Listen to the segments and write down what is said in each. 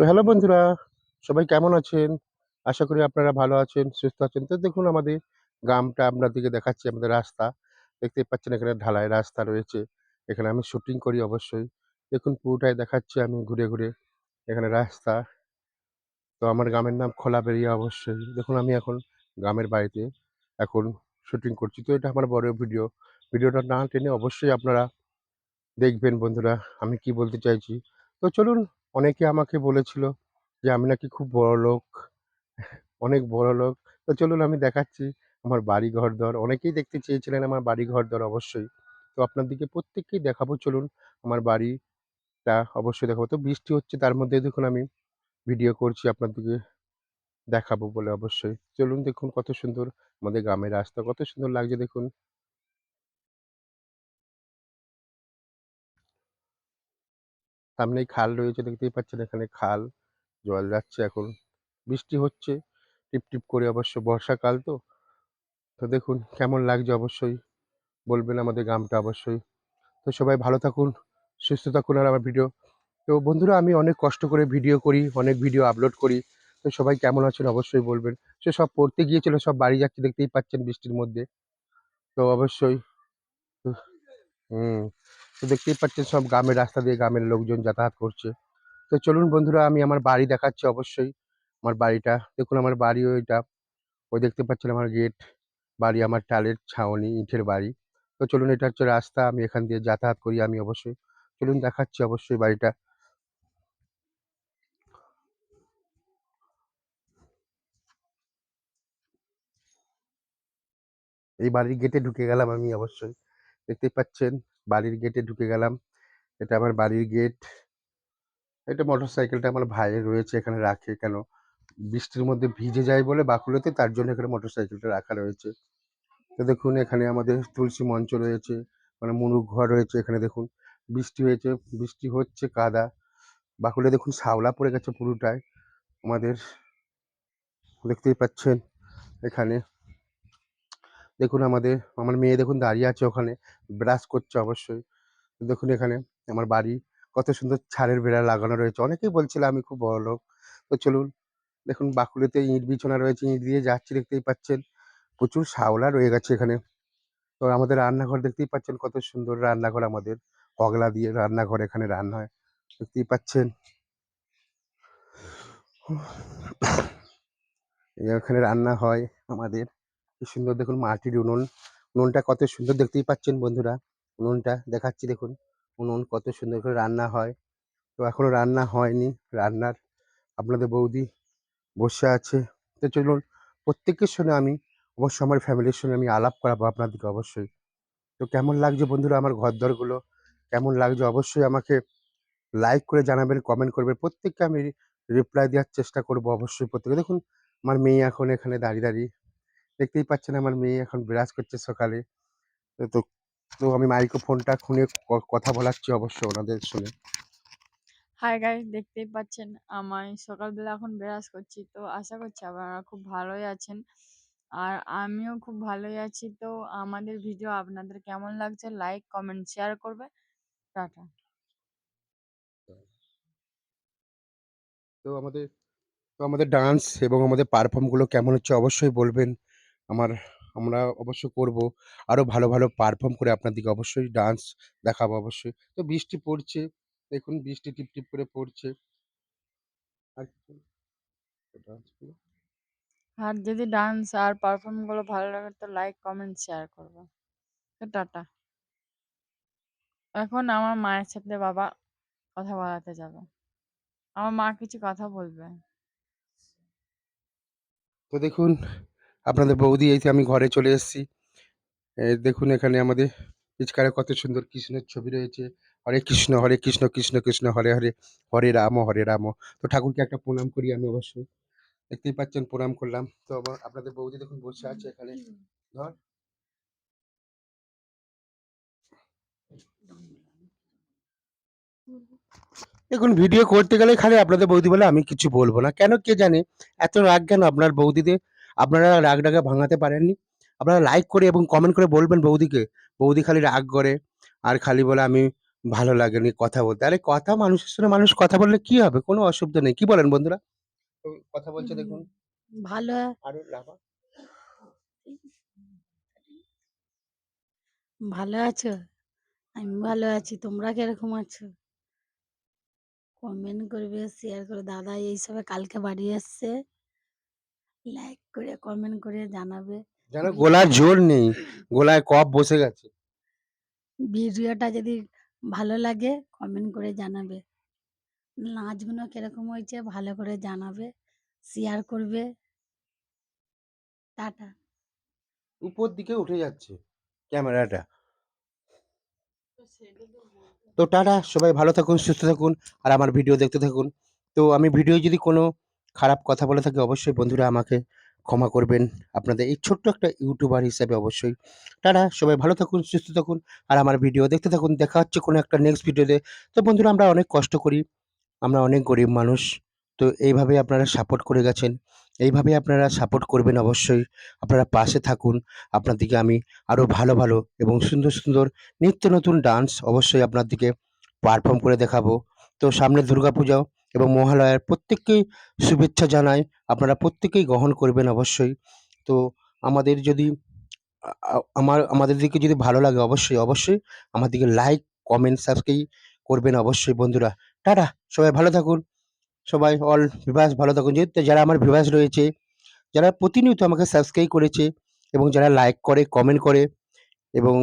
তো হ্যালো বন্ধুরা, সবাই কেমন আছেন? আশা করি আপনারা ভালো আছেন, সুস্থ আছেন। তো দেখুন আমাদের গ্রামটা আপনাদেরকে দেখাচ্ছি আমাদের রাস্তা। দেখতেই পাচ্ছেন এখানে ঢালাই রাস্তা রয়েছে। এখানে আমি শুটিং করি অবশ্যই। দেখুন পুরোটাই দেখাচ্ছি আমি ঘুরে, ঘুরে। এখানে রাস্তা। তো আমার গ্রামের নাম খোলাবেড়িয়া অবশ্যই। দেখুন আমি এখন গ্রামের বাড়িতে এখন শুটিং করছি। তো এটা আমার বড় ভিডিও। ভিডিওটা না টেনে অবশ্যই আপনারা দেখবেন বন্ধুরা আমি কি বলতে চাইছি। তো চলুন অনেকে আমাকে বলেছিল যে আমি নাকি খুব বড়লোক, অনেক বড়লোক। তো চলুন আমি দেখাচ্ছি আমার বাড়ি ঘর-দর। অনেকেই দেখতে চেয়েছিলেন আমার বাড়ি ঘর-দর অবশ্যই। তো আপনাদেরকে প্রত্যেককেই দেখাবো চলুন আমার বাড়িটা অবশ্যই দেখাবো। তো বৃষ্টি হচ্ছে তার মধ্যে দেখুন আমি ভিডিও করছি আপনাদেরকে দেখাবো বলে অবশ্যই। চলুন দেখুন কত সুন্দর আমাদের গ্রামের রাস্তা, কত সুন্দর লাগছে দেখুন। সামনেই খাল রয়েছে দেখতেই পাচ্ছেন এখানে খাল। জল যাচ্ছে এখন। বৃষ্টি হচ্ছে টিপ, টিপ করে অবশ্য বর্ষাকাল তো। তো দেখুন কেমন লাগছে অবশ্যই বলবেন আমাদের গ্রামটা অবশ্যই। তো সবাই ভালো থাকুন, সুস্থ থাকুন আর আমার ভিডিও তো বন্ধুরা আমি অনেক কষ্ট করে ভিডিও করি, অনেক ভিডিও আপলোড করি। তো সবাই কেমন আছেন অবশ্যই বলবেন। সে সব পড়তে গিয়েছিল, সব বাড়ি যাচ্ছে দেখতেই পাচ্ছেন বৃষ্টির মধ্যে। তো অবশ্যই হুম, তো দেখতেই পাচ্ছেন সব গ্রামের রাস্তা দিয়ে গ্রামের লোকজন যাতায়াত করছে। তো চলুন বন্ধুরা আমি আমার বাড়ি দেখাচ্ছি অবশ্যই। আমার বাড়িটা দেখুন আমার বাড়ি ওইটা। ওই দেখতে পাচ্ছেন আমার গেট। বাড়ি আমার টালের ছাউনি, ইটের বাড়ি। তো চলুন এটা হচ্ছে রাস্তা। আমি এখান দিয়ে যাতায়াত করি আমি অবশ্যই। চলুন দেখাচ্ছি অবশ্যই বাড়িটা। এই বাড়ির গেটে ঢুকে গেলাম আমি অবশ্যই। দেখতেই পাচ্ছেন বাড়ির গেটে ঢুকে গেলাম। এটা আমার বাড়ির গেট। এটা মোটরসাইকেলটা আমার ভাইয়ের রয়েছে এখানে রাখে কেন বৃষ্টির মধ্যে ভিজে যায় বলে বাকুড়েতে তার জন্য এখানে মোটরসাইকেলটা রাখা রয়েছে। তো দেখুন এখানে আমাদের তুলসী মঞ্চ রয়েছে, মানে মুরুগ ঘর রয়েছে এখানে দেখুন। বৃষ্টি হয়েছে, বৃষ্টি হচ্ছে কাদা। বাকুড়ে দেখুন শ্যাওলা পড়ে গেছে পুরোটাই। আমাদের দেখতেই পাচ্ছেন এখানে। দেখুন আমাদের আমার মেয়ে দেখুন দাঁড়িয়ে আছে ওখানে ব্রাশ করছে অবশ্যই। দেখুন এখানে আমার বাড়ি কত সুন্দর ছাদের বেড়া লাগানো রয়েছে। অনেকেই বলছিল আমি খুব বড়লোক। তো চলুন দেখুন বাকুড়িতে ইট বিছানা রয়েছে, ইট দিয়ে যাচ্ছি দেখতেই পাচ্ছেন। প্রচুর শাওলা রয়ে গেছে এখানে। তো আমাদের রান্নাঘর দেখতেই পাচ্ছেন কত সুন্দর রান্নাঘর আমাদের। কগলা দিয়ে রান্নাঘর এখানে রান্না হয়। দেখতেই পাচ্ছেন। এখানে রান্না হয় আমাদের। কি সুন্দর দেখুন মাটির উনুন। উনুনটা কত সুন্দর দেখতেই পাচ্ছেন বন্ধুরা। উনুনটা দেখাচ্ছি দেখুন। উনুন কত সুন্দর করে রান্না হয়। তো এখনও রান্না হয়নি। রান্নার আপনাদের বৌদি বসে আছে। তো চলুন প্রত্যেকের সঙ্গে আমি অবশ্যই আমার ফ্যামিলির সঙ্গে আমি আলাপ করাবো আপনাদেরকে অবশ্যই। তো কেমন লাগছে বন্ধুরা আমার ঘরদোরগুলো? কেমন লাগছে অবশ্যই আমাকে লাইক করে জানাবেন, কমেন্ট করবেন। প্রত্যেককে আমি রিপ্লাই দেওয়ার চেষ্টা করব অবশ্যই প্রত্যেকে। দেখুন আমার মেয়ে এখন এখানে দাঁড়িয়ে, দাঁড়িয়ে দেখতেই পাচ্ছেন আমার মেয়ে এখন বিরাজ করছে সকালে। তো তো আমি মাইক্রোফোনটা খুলে ক কথা বলাচ্ছি অবশ্য ওনাদের শুনে। হাই গাইস দেখতেই পাচ্ছেন আমি সকালবেলা এখন বিরাজ করছি। তো আশা করছি আপনারা খুব ভালোই আছেন। আর আমিও খুব ভালোই আছি। তো আমাদের ভিডিও আপনাদের কেমন লাগছে লাইক কমেন্ট শেয়ার করবে। টাটা। তো আমাদের তো আমাদের ডান্স এবং আমাদের পারফর্মগুলো কেমন হচ্ছে অবশ্যই বলবেন। আমার আমরা অবশ্য করব। আরও ভালো, ভালো পারফর্ম করে আপনাদেরকে অবশ্যই ডান্স দেখাবো অবশ্যই। তো বৃষ্টি পড়ছে। দেখুন বৃষ্টি টিপ, টিপ করে পড়ছে। আর আর যদি ডান্স আর পারফর্মগুলো ভালো লাগে তো লাইক কমেন্ট শেয়ার করবে তো টাটা এখন আমার মায়ের সাথে বাবা কথা বলাতে যাবে আমার মা কিছু কথা বলবে তো দেখুন আপনাদের বৌদি এই যে আমি ঘরে চলে এসেছি। দেখুন এখানে আমাদের পিচকারে কত সুন্দর কৃষ্ণের ছবি রয়েছে। হরে কৃষ্ণ, হরে কৃষ্ণ, কৃষ্ণ কৃষ্ণ, হরে হরে, হরে রাম, হরে রাম। তো ঠাকুরকে একটা প্রণাম করি আমি অবশ্যই। দেখতেই পাচ্ছেন প্রণাম করলাম। তো আপনাদের বৌদি দেখুন বসে আছে এখানে। ধর। দেখুন ভিডিও করতে গেলে খালি আপনাদের বৌদি বলে আমি কিছু বলব না। কেন কে জানে এত রাগ কেন আপনার বৌদিদের? আপনারা রাগটাকে ভাঙাতে পারেননি? আপনারা লাইক করে এবং কমেন্ট করে বলবেন বৌদিকে। বৌদি খালি রাগ করে আর খালি বলে আমি ভালো লাগেনি কথা বলতে। আরে কথা মানুষের সঙ্গে মানুষ কথা বললে কি হবে? কোনো অসুবিধা নেই। কি বলেন বন্ধুরা? কথা বলছে দেখুন। ভালো আরও। ভালো আছো? আমি ভালো আছি। তোমরা কীরকম আছো? কমেন্ট করবে, শেয়ার করে দাদা এইসবে কালকে বাড়ি এসছে। লাইক করে, কমেন্ট করে জানাবে। যেন গলার জোর নেই। গলায় কফ বসে গেছে। ভিডিওটা যদি ভালো লাগে কমেন্ট করে জানাবে। নাচগুলো কীরকম হয়েছে ভালো করে জানাবে। শেয়ার করবে। টাটা। উপর দিকে উঠে যাচ্ছে ক্যামেরাটা। তো টাটা সবাই ভালো থাকুন, সুস্থ থাকুন আর আমার ভিডিও দেখতে থাকুন। তো আমি ভিডিও যদি কোনো খারাপ কথা বলে থাকি অবশ্যই বন্ধুরা আমাকে ক্ষমা করবেন। আপনাদের এই ছোট্ট একটা ইউটিউবার হিসাবে অবশ্যই। টাটা সবাই ভালো থাকুন, সুস্থ থাকুন আর আমার ভিডিও দেখতে থাকুন। দেখা হচ্ছে কোনো একটা নেক্সট ভিডিওতে। তো বন্ধুরা আমরা অনেক কষ্ট করি। আমরা অনেক গরিব মানুষ। তো এইভাবে আপনারা সাপোর্ট করে গেছেন। এইভাবে আপনারা সাপোর্ট করবেন অবশ্যই। আপনারা পাশে থাকুন। আপনাদেরকে আমি আরও ভালো, ভালো এবং সুন্দর, সুন্দর নিত্য নতুন ডান্স অবশ্যই আপনাদেরকে পারফর্ম করে দেখাবো। তো সামনে দুর্গাপূজাও এবং মহালয়ার প্রত্যেককেই শুভেচ্ছা জানাই। আপনারা প্রত্যেকেই গ্রহণ করবেন অবশ্যই। তো আমাদের যদি আমার আমাদেরকে যদি ভালো লাগে অবশ্যই, অবশ্যই আমাদেরকে লাইক, কমেন্ট, সাবস্ক্রাইব করবেন অবশ্যই বন্ধুরা। টাটা সবাই ভালো থাকুন। সবাই অল ভিভাস ভালো থাকুন। যেহেতু যারা আমার ভিভাস রয়েছে, যারা প্রতিনিয়ত আমাকে সাবস্ক্রাইব করেছে এবং যারা লাইক করে, কমেন্ট করে এবং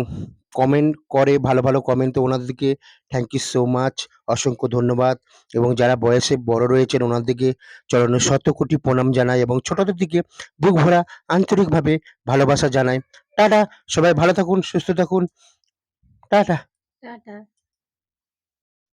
কমেন্ট করে ভালো, ভালো কমেন্ট তো ওনাদেরকে থ্যাংক ইউ সো মাচ অসংখ্য ধন্যবাদ এবং যারা বয়সে বড় রয়েছেন ওনাদেরকে চরণ শত কোটি প্রণাম জানাই এবং ছোটদের দিকে বুক ভরা আন্তরিকভাবে ভালোবাসা জানাই। টাটা সবাই ভালো থাকুন, সুস্থ থাকুন। টাটা। টাটা।